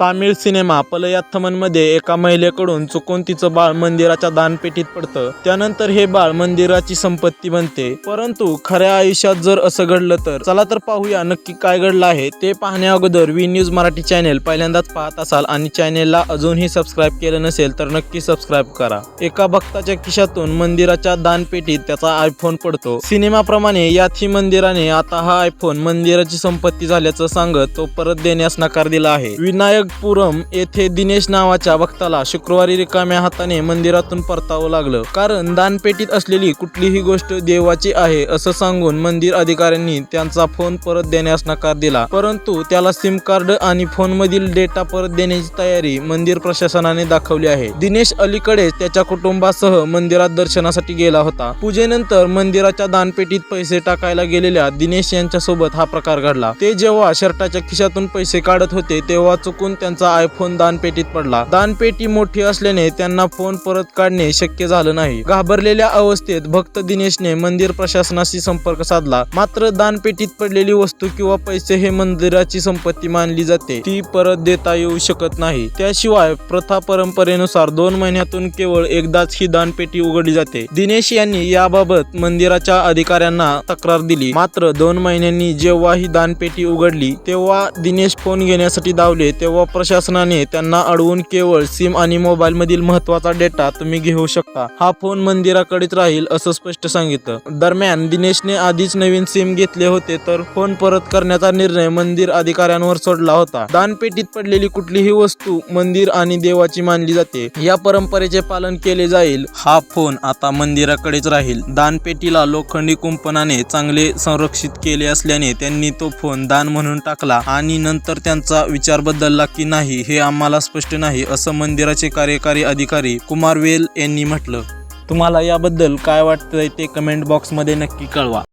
Tamil cinema पलयाथमनमध्ये एका महिलेकडून चुकून तिचं बाळ मंदिराच्या दानपेटीत पडतं. त्यानंतर हे बाळ मंदिराची संपत्ती बनते. परंतु खऱ्या आयुष्यात जर असं घडलं तर. चला तर पाहूया नक्की काय घडलं आहे. ते पाहण्या अगोदर वी न्यूज मराठी चॅनेल पहिल्यांदाच पाहत असाल आणि चॅनेलला अजूनही सबस्क्राईब केलं नसेल तर नक्की सबस्क्राईब करा. एका भक्ताच्या खिशातून मंदिराच्या दानपेटीत त्याचा आयफोन पडतो. सिनेमाप्रमाणे याथी मंदिराने आता हा आयफोन मंदिराची संपत्ती झाल्याचं सांगत तो परत देण्यास नकार दिला आहे. विनायक नागपुरम येथे दिनेश नावाच्या भक्ताला शुक्रवारी रिकाम्या हाताने मंदिरातून परतावं लागलं. कारण दानपेटीत असलेली कुठलीही गोष्ट देवाची आहे असं सांगून मंदिर अधिकाऱ्यांनी त्यांचा फोन परत देण्यास नकार दिला. परंतु त्याला सिम कार्ड आणि फोन मधील डेटा परत देण्याची तयारी मंदिर प्रशासनाने दाखवली आहे. दिनेश अलीकडेच त्याच्या कुटुंबासह मंदिरात दर्शनासाठी गेला होता. पूजेनंतर मंदिराच्या दानपेटीत पैसे टाकायला गेलेल्या दिनेश यांच्या सोबत हा प्रकार घडला. ते जेव्हा शर्टाच्या खिशातून पैसे काढत होते तेव्हा चुकून त्यांचा आयफोन दानपेटीत पडला. दानपेटी मोठी असल्याने त्यांना फोन परत काढणे शक्य झालं नाही. घाबरलेल्या अवस्थेत भक्त दिनेशने मंदिर प्रशासनाशी संपर्क साधला. मात्र दानपेटीत पडलेली वस्तू किंवा पैसे हे मंदिराची संपत्ती मानली जाते. ती परत देता येऊ शकत नाही. त्याशिवाय प्रथा परंपरेनुसार दोन महिन्यातून केवळ एकदाच ही दानपेटी उघडली जाते. दिनेश यांनी याबाबत मंदिराच्या अधिकाऱ्यांना तक्रार दिली. मात्र दोन महिन्यांनी जेव्हा ही दानपेटी उघडली तेव्हा दिनेश फोन घेण्यासाठी धावले तेव्हा प्रशासनाने त्यांना अडवून केवळ सिम आणि मोबाईल मधील महत्त्वाचा डेटा तुम्ही घेऊ शकता. हा फोन मंदिराकडेच राहील असं स्पष्ट सांगितलं. दरम्यान दिनेशने आधीच नवीन सिम घेतले होते तर फोन परत करण्याचा निर्णय मंदिर अधिकाऱ्यांवर सोडला होता. दानपेटीत पडलेली कुठलीही वस्तू मंदिर आणि देवाची मानली जाते. या परंपरेचे पालन केले जाईल. हा फोन आता मंदिराकडेच राहील. दानपेटीला लोखंडी कुंपणाने चांगले संरक्षित केले असल्याने त्यांनी तो फोन दान म्हणून टाकला आणि नंतर त्यांचा विचार बदलला की नाही हे आम्हाला स्पष्ट नाही असं मंदिराचे कार्यकारी अधिकारी कुमार वेल यांनी म्हटलं. तुम्हाला याबद्दल काय वाटतंय ते कमेंट बॉक्समध्ये नक्की कळवा.